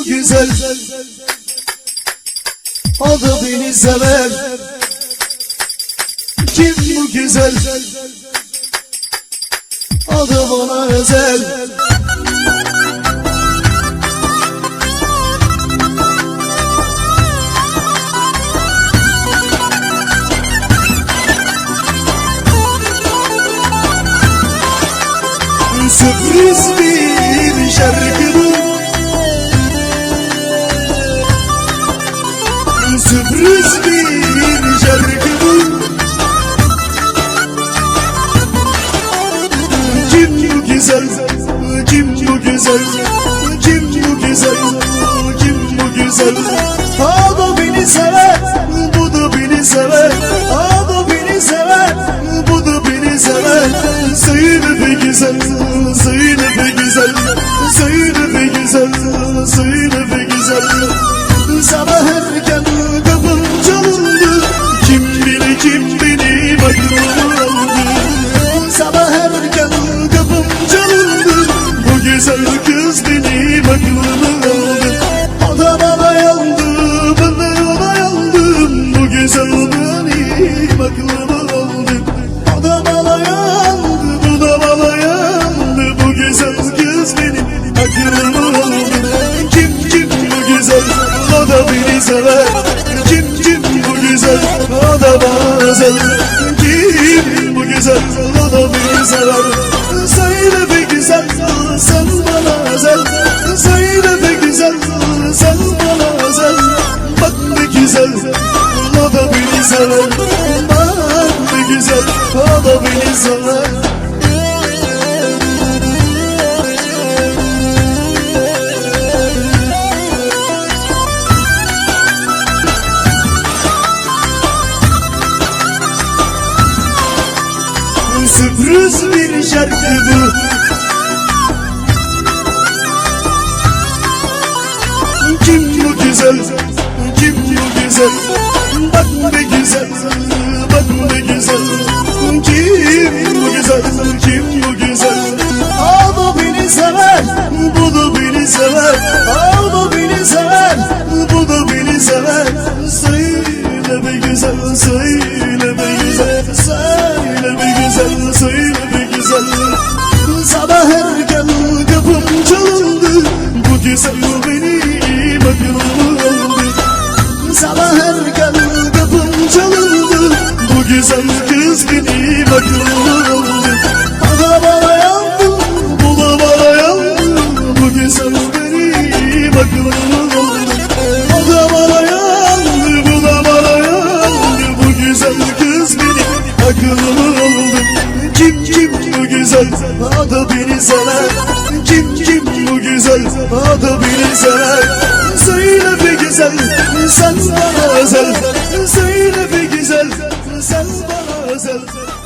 bu güzel. O da beni sever. Kim bu güzel? O da bana özel. Sürpriz bir şarkı bu Sürpriz bir şarkı bu. Kim bu güzel, kim bu güzel da bana yandı bu da bana yandı Bu güzel kız benim. Aklımı aldı Kim kim bu güzel? O da beni sever. Kim kim bu güzel? O da bana özel Kim bu güzel? O da beni sever. Söyle be güzel sen bana özel. Söyle be güzel sen bana özel. Bak ne güzel o da beni sever Sürpriz bir şarkı bu. Kim bu güzel, kim bu güzel O da bana yandı, bu da bana Bu güzel aklımı aldı O da bana yandı, bu da bana yandı Bu güzel kız benim aklımı aldı Kim kim bu güzel, da beni sever. Kim kim bu güzel, da beni sever. Söyle be güzel, sen bana özel Rosana.